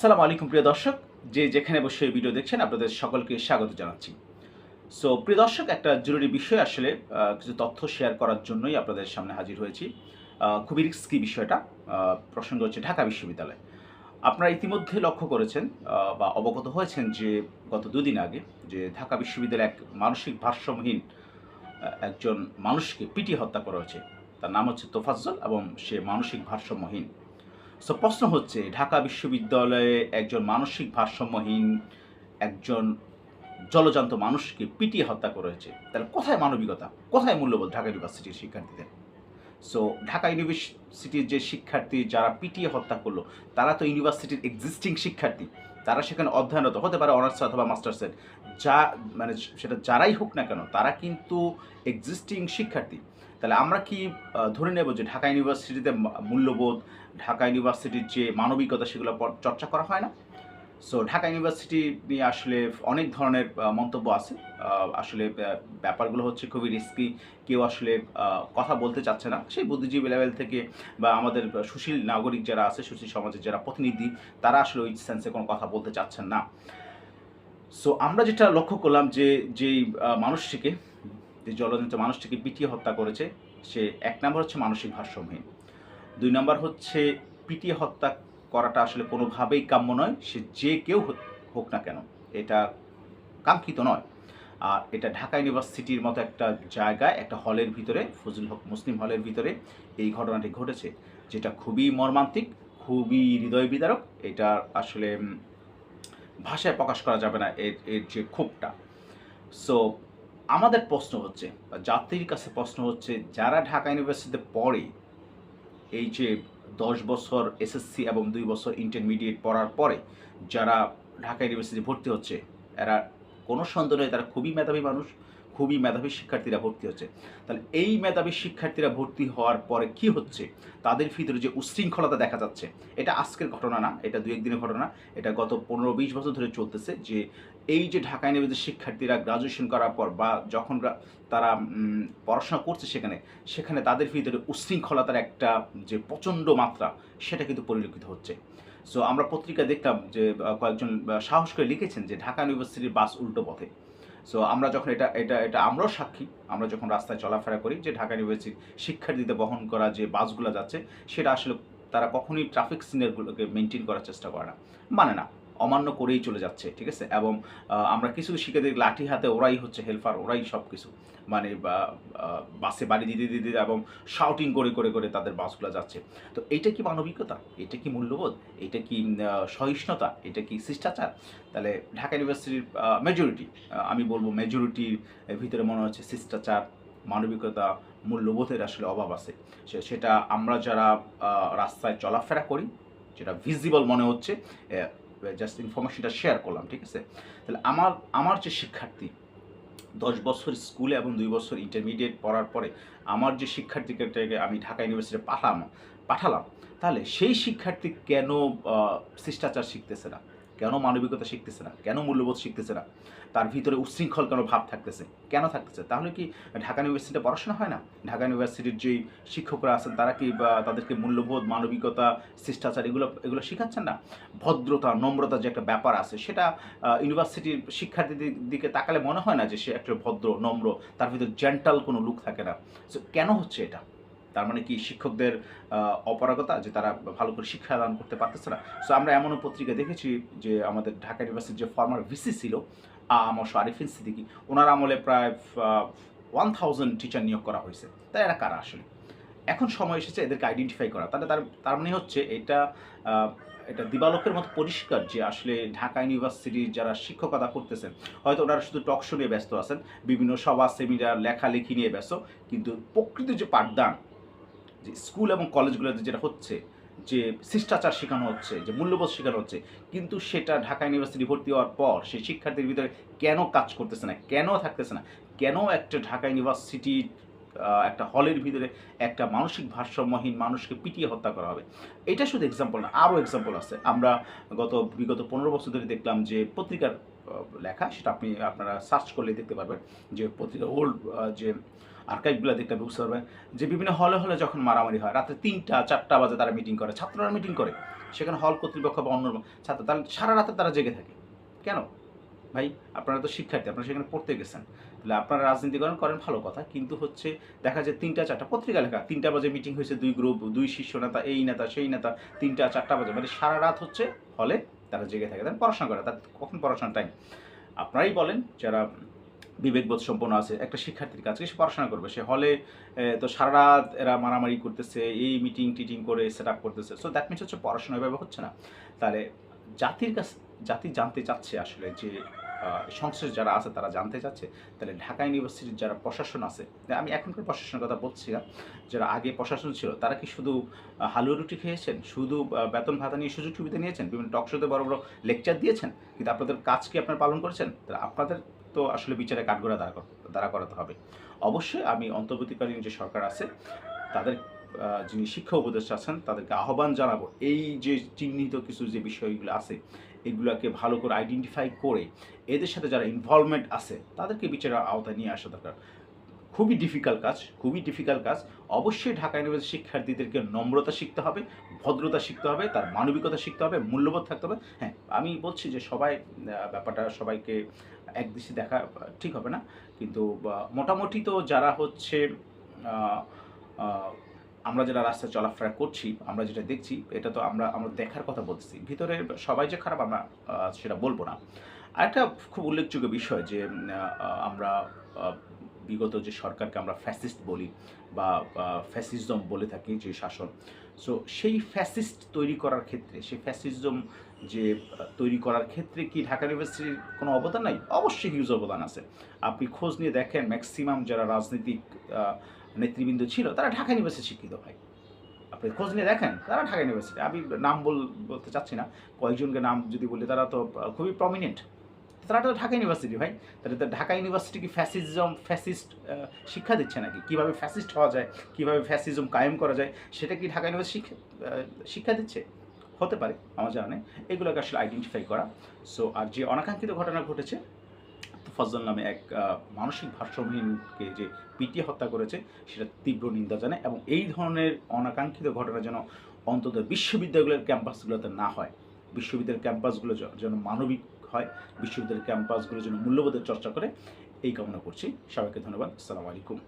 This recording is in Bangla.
আসসালামু আলাইকুম, প্রিয় দর্শক। যে যেখানে বসে এই ভিডিও দেখছেন, আপনাদের সকলকে স্বাগত জানাচ্ছি। সো প্রিয় দর্শক, একটা জরুরি বিষয় আসলে কিছু তথ্য শেয়ার করার জন্যই আপনাদের সামনে হাজির হয়েছি। খুবই রিস্কি বিষয়টা প্রসঙ্গ হচ্ছে ঢাকা বিশ্ববিদ্যালয়। আপনারা ইতিমধ্যে লক্ষ্য করেছেন বা অবগত হয়েছেন যে গত দুদিন আগে যে ঢাকা বিশ্ববিদ্যালয়ে এক মানসিক ভারসাম্যহীন একজন মানুষকে পিটিয়ে হত্যা করা হয়েছে। তার নাম হচ্ছে তোফাজ্জল এবং সে মানসিক ভারসাম্যহীন। সো প্রশ্ন হচ্ছে, ঢাকা বিশ্ববিদ্যালয়ে একজন মানসিক ভারসাম্যহীন একজন জলজান্ত মানুষকে পিটিয়ে হত্যা করা হয়েছে তাহলে কোথায় মানবিকতা? কোথায় মূল্যবোধ ঢাকা ইউনিভার্সিটির শিক্ষার্থীদের? সো ঢাকা ইউনিভার্সিটির যে শিক্ষার্থী যারা পিটিয়ে হত্যা করল, তারা তো ইউনিভার্সিটির এক্সিস্টিং শিক্ষার্থী। তারা সেখানে অধ্যয়নরত, হতে পারে অনার্স অথবা মাস্টার্সের যা মানে সেটা যারাই হোক না কেন, তারা কিন্তু এক্সিস্টিং শিক্ষার্থী। তাহলে আমরা কি ধরে নেব যে ঢাকা ইউনিভার্সিটিতে মূল্যবোধ, ঢাকা ইউনিভার্সিটির যে মানবিকতা সেগুলো চর্চা করা হয় না। সো ঢাকা ইউনিভার্সিটি নিয়ে আসলে অনেক ধরনের মন্তব্য আছে। আসলে ব্যাপারগুলো হচ্ছে খুবই রিস্কি কেউ আসলে কথা বলতে চাচ্ছে না। সেই বুদ্ধিজীবী লেভেল থেকে বা আমাদের সুশীল নাগরিক যারা আছে, সুশীল সমাজের যারা প্রতিনিধি, তারা আসলে ওই সেন্সে কোনো কথা বলতে চাচ্ছেন না। সো আমরা যেটা লক্ষ্য করলাম যে, যেই মানুষটিকে যে জলজন্ত মানুষটিকে পিটিয়ে হত্যা করেছে, সে এক নম্বর হচ্ছে মানসিক ভারসাম্যহীন। দুই নম্বর হচ্ছে পিটিয়ে হত্যা করাটা আসলে কোনোভাবেই কাম্য নয়, সে যে কেউ হোক- না কেন, এটা কাঙ্ক্ষিত নয়। আর এটা ঢাকা ইউনিভার্সিটির মতো একটা জায়গায়, একটা হলের ভিতরে ফজল হক মুসলিম হলের ভিতরে এই ঘটনাটি ঘটেছে, যেটা খুবই মর্মান্তিক, খুবই হৃদয় বিদারক, এটা আসলে ভাষায় প্রকাশ করা যাবে না এর এর যে ক্ষোভটা। সো আমাদের প্রশ্ন হচ্ছে, বা যাত্রীর কাছে প্রশ্ন হচ্ছে, যারা ঢাকা ইউনিভার্সিটিতে পড়ে, এই যে দশ বছর এসএসসি এবং দুই বছর ইন্টারমিডিয়েট পড়ার পরে যারা ঢাকা ইউনিভার্সিটি ভর্তি হচ্ছে, এরা কোনো সন্দেহ নেই, তারা খুবই মেধাবী মানুষ, খুবই মেধাবী শিক্ষার্থীরা ভর্তি হচ্ছে। তাহলে এই মেধাবী শিক্ষার্থীরা ভর্তি হওয়ার পরে কি হচ্ছে? তাদের ভিতরে যে উশৃঙ্খলতা দেখা যাচ্ছে, এটা আজকের ঘটনা না, এটা দু একদিনের ঘটনা, এটা গত পনেরো বিশ বছর ধরে চলতেছে যে এই যে ঢাকা ইউনিভার্সিটির শিক্ষার্থীরা গ্রাজুয়েশন করার পর বা যখন তারা পড়াশোনা করছে সেখানে সেখানে তাদের ভিতরে উশৃঙ্খলতার একটা যে প্রচণ্ড মাত্রা, সেটা কিন্তু পরিলক্ষিত হচ্ছে। সো আমরা পত্রিকা দেখলাম যে কয়েকজন সাহস করে লিখেছেন যে ঢাকা ইউনিভার্সিটির বাস উল্টো পথে। সো আমরা যখন এটা এটা এটা আমরাও সাক্ষী। আমরা যখন রাস্তায় চলাফেরা করি যে ঢাকা ইউনিভার্সিটির শিক্ষার্থীদের বহন করা যে বাসগুলো যাচ্ছে, সেটা আসলে তারা কখনোই ট্রাফিক সিগন্যালগুলোকে মেনটেন করার চেষ্টা করে না। মানে না। অমান্য করেই চলে যাচ্ছে, ঠিক আছে? এবং আমরা কিছু শিক্ষার্থী লাঠি হাতে ওরাই হচ্ছে হেল্পার ওরাই সব কিছু মানে বাসে বাড়ি দিতে দিতে এবং শাউটিং করে করে করে তাদের বাসগুলো যাচ্ছে। তো এটা কি মানবিকতা? এটা কি মূল্যবোধ? এটা কি সহিষ্ণুতা? এটা কি শিষ্টাচার? তাহলে ঢাকা ইউনিভার্সিটির মেজরিটি আমি বলব মেজরিটির ভিতরে মনে হচ্ছে শিষ্টাচার, মানবিকতা, মূল্যবোধের আসলে অভাব আছে। সেটা আমরা যারা রাস্তায় চলাফেরা করি, যেটা ভিজিবল মনে হচ্ছে জাস্ট ইনফরমেশনটা শেয়ার করলাম, ঠিক আছে? তাহলে আমার আমার যে শিক্ষার্থী, দশ বছর স্কুলে এবং দুই বছর ইন্টারমিডিয়েট পড়ার পরে আমার যে শিক্ষার্থীকে আমি ঢাকা ইউনিভার্সিটি পাঠালাম পাঠালাম, তাহলে সেই শিক্ষার্থী কেন শিষ্টাচার শিখতেছে না? কেন মানবিকতা শিখতেছে না? কেন মূল্যবোধ শিখতেছে না? তার ভিতরে উচ্ছৃঙ্খল কেন ভাব থাকতেছে? কেন থাকতেছে? তাহলে কি ঢাকা ইউনিভার্সিটিতে পড়াশোনা হয় না? ঢাকা ইউনিভার্সিটির যেই শিক্ষকরা আছেন, তারা কি তাদেরকে মূল্যবোধ, মানবিকতা, শিষ্টাচার এগুলো এগুলো শেখাচ্ছেন না? ভদ্রতা, নম্রতা যে একটা ব্যাপার আছে, সেটা ইউনিভার্সিটির শিক্ষার্থীদের দিকে তাকালে মনে হয় না যে সে একটা ভদ্র, নম্র, তার ভিতরে জেন্টাল কোনো লুক থাকে না। কেন হচ্ছে এটা? তার মানে কি শিক্ষকদের অপারগতা যে তারা ভালো করে শিক্ষাদান করতে পারতেছে না। সো আমরা এমনও পত্রিকা দেখেছি যে আমাদের ঢাকা ইউনিভার্সিটির যে ফর্মার ভিসি ছিল আমার আরিফিন সিদ্দিকি, ওনার আমলে প্রায় ওয়ান থাউজেন্ড টিচার নিয়োগ করা হয়েছে। তাই এরা কারা আসলে? এখন সময় এসেছে এদেরকে আইডেন্টিফাই করা। তাহলে তার তার মানে হচ্ছে এটা এটা দিবালোকের মতো পরিষ্কার যে আসলে ঢাকা ইউনিভার্সিটির যারা শিক্ষকতা করতেছেন, হয়তো ওনারা শুধু টক শো নিয়ে ব্যস্ত আছেন, বিভিন্ন সভা সেমিনার লেখালেখি নিয়ে ব্যস্ত, কিন্তু প্রকৃত যে পাঠদান যে স্কুল এবং কলেজগুলোতে যেটা হচ্ছে, যে শিষ্টাচার শেখানো হচ্ছে, যে মূল্যবোধ শেখানো হচ্ছে, কিন্তু সেটা ঢাকা ইউনিভার্সিটি ভর্তি হওয়ার পর সেই শিক্ষার্থীর ভিতরে কেন কাজ করতেছে না, কেন থাকতেছে না, কেন একটা ঢাকা ইউনিভার্সিটি একটা হলের ভিতরে একটা মানসিক ভারসাম্যহীন মানুষকে পিটিয়ে হত্যা করা হবে? এটা শুধু এক্সাম্পল না, আরও এক্সাম্পল আছে। আমরা গত বিগত পনেরো বছর ধরে দেখলাম যে পত্রিকার লেখা, সেটা আপনি, আপনারা সার্চ করলে দেখতে পারবেন যে পত্রিকা ওল্ড যে আর্কাইভগুলো দেখতে বুঝতে পারবেন যে বিভিন্ন হলে হলে যখন মারামারি হয় রাত্রে তিনটা, চারটা বাজে তারা মিটিং করে, ছাত্ররা মিটিং করে। সেখানে হল কর্তৃপক্ষ বা অন্য ছাত্র, তাহলে সারা রাতে তারা জেগে থাকে। কেন? ভাই, আপনারা তো শিক্ষার্থী, আপনারা সেখানে পড়তে গেছেন। তাহলে আপনারা রাজনীতি করেন করেন ভালো কথা। কিন্তু হচ্ছে দেখা যায় তিনটা, চারটা পত্রিকা লেখা, তিনটা বাজে মিটিং হয়েছে দুই গ্রুপ দুই শীর্ষ নেতা, এই নেতা, সেই নেতা, তিনটা, চারটা বাজে। মানে সারা রাত হচ্ছে হলে তারা জেগে থাকে। তারা পড়াশোনা করে তার কখন পড়াশোনার টাইম আপনারাই বলেন, যারা বিবেকবোধ সম্পন্ন আছে, একটা শিক্ষার্থীর কাছে, সে পড়াশোনা করবে, সে হলে তো সারা রাত এরা মারামারি করতেছে, এই মিটিং টিটিং করে সেট আপ করতেছে সো দ্যাট মিনস হচ্ছে পড়াশোনা এভাবে হচ্ছে না। তাহলে জাতির কাছে, জাতি জানতে চাচ্ছে আসলে যে সংশ্লিষ্ট যারা আছে তারা জানতে চাচ্ছে, তাহলে ঢাকা ইউনিভার্সিটির যারা প্রশাসন আছে আমি এখনকার প্রশাসনের কথা বলছি না, যারা আগে প্রশাসন ছিল, তারা কি শুধু হালুয়া রুটি খেয়েছেন? শুধু বেতন ভাতা নিয়ে সুযোগ সুবিধা নিয়েছেন? বিভিন্ন টক শোতে বড় বড় লেকচার দিয়েছেন? কিন্তু আপনাদের কাজ কি আপনারা পালন করেছেন? তাহলে আপনাদের তো আসলে বিচারে কাঠগোড়া দাঁড়া দাঁড়া করাতে হবে। অবশ্যই আমি অন্তর্বর্তীকালীন যে সরকার আছে, তাদের যিনি শিক্ষা উপদেষ্টা আছেন, তাদেরকে আহ্বান জানাব এই যে চিহ্নিত কিছু যে বিষয়গুলো আছে, এগুলোকে ভালো করে আইডেন্টিফাই করে এদের সাথে যারা ইনভলভমেন্ট আছে, তাদেরকে বিচারের আওতায় নিয়ে আসা দরকার। খুবই ডিফিকাল্ট কাজ, খুবই ডিফিকাল্ট কাজ। অবশ্যই ঢাকা ইউনিভার্সিটির শিক্ষার্থীদেরকে নম্রতা শিখতে হবে, ভদ্রতা শিখতে হবে, তার মানবিকতা শিখতে হবে, মূল্যবোধ থাকতে হবে। হ্যাঁ আমি বলছি যে সবাই ব্যাপারটা সবাইকে একদৃষ্টি দেখা ঠিক হবে না। কিন্তু মোটামুটি তো যারা হচ্ছে আমরা যারা রাস্তায় চলাফেরা করছি, আমরা যেটা দেখছি, এটা তো আমরা আমরা দেখার কথা বলছি ভিতরে সবাই যে খারাপ, আমরা সেটা বলব না। আরেকটা খুব উল্লেখযোগ্য বিষয় যে আমরা বিগত যে সরকারকে আমরা ফ্যাসিস্ট বলি বা ফ্যাসিজম বলে থাকি যে শাসন সো সেই ফ্যাসিস্ট তৈরি করার ক্ষেত্রে, সেই ফ্যাসিজম যে তৈরি করার ক্ষেত্রে কি ঢাকা ইউনিভার্সিটির কোনো অবদান নাই? অবশ্যই হিউজ অবদান আছে। আপনি খোঁজ নিয়ে দেখেন ম্যাক্সিমাম যারা রাজনৈতিক নেতৃবৃন্দ ছিল, তারা ঢাকা ইউনিভার্সিটি শিক্ষিত ভাই। আপনি খোঁজ নিয়ে দেখেন, তারা ঢাকা ইউনিভার্সিটি আমি নাম বল, বলতে চাচ্ছি না। কয়েকজনকে নাম যদি বলি, তারা তো খুবই প্রমিনেন্ট তারা তো ঢাকা ইউনিভার্সিটি ভাই। তাহলে তো ঢাকা ইউনিভার্সিটি কি ফ্যাসিজম ফ্যাসিস্ট শিক্ষা দিচ্ছে নাকি? কীভাবে ফ্যাসিস্ট হওয়া যায়, কীভাবে ফ্যাসিজম কায়েম করা যায়, সেটা কি ঢাকা ইউনিভার্সিটি শিক্ষা দিচ্ছে? হতে পারে, আমার জানা এগুলোকে আসলে আইডেন্টিফাই করা। সো আর যে অনাকাঙ্ক্ষিত ঘটনা ঘটেছে ফজল নামে এক মানসিক ভারসাম্যহীনকে যে পিটিয়ে হত্যা করেছে, সেটা তীব্র নিন্দা জানায় এবং এই ধরনের অনাকাঙ্ক্ষিত ঘটনা যেন অন্তত বিশ্ববিদ্যালয়ের ক্যাম্পাসগুলোতে না হয়, বিশ্ববিদ্যালয়ের ক্যাম্পাসগুলো যেন মানবিক হয় বিশ্ববিদ্যালয়ের ক্যাম্পাসগুলোর জন্য মূল্যবোধের চর্চা করে এই কামনা করছি। সবাইকে ধন্যবাদ। আসসালামু আলাইকুম।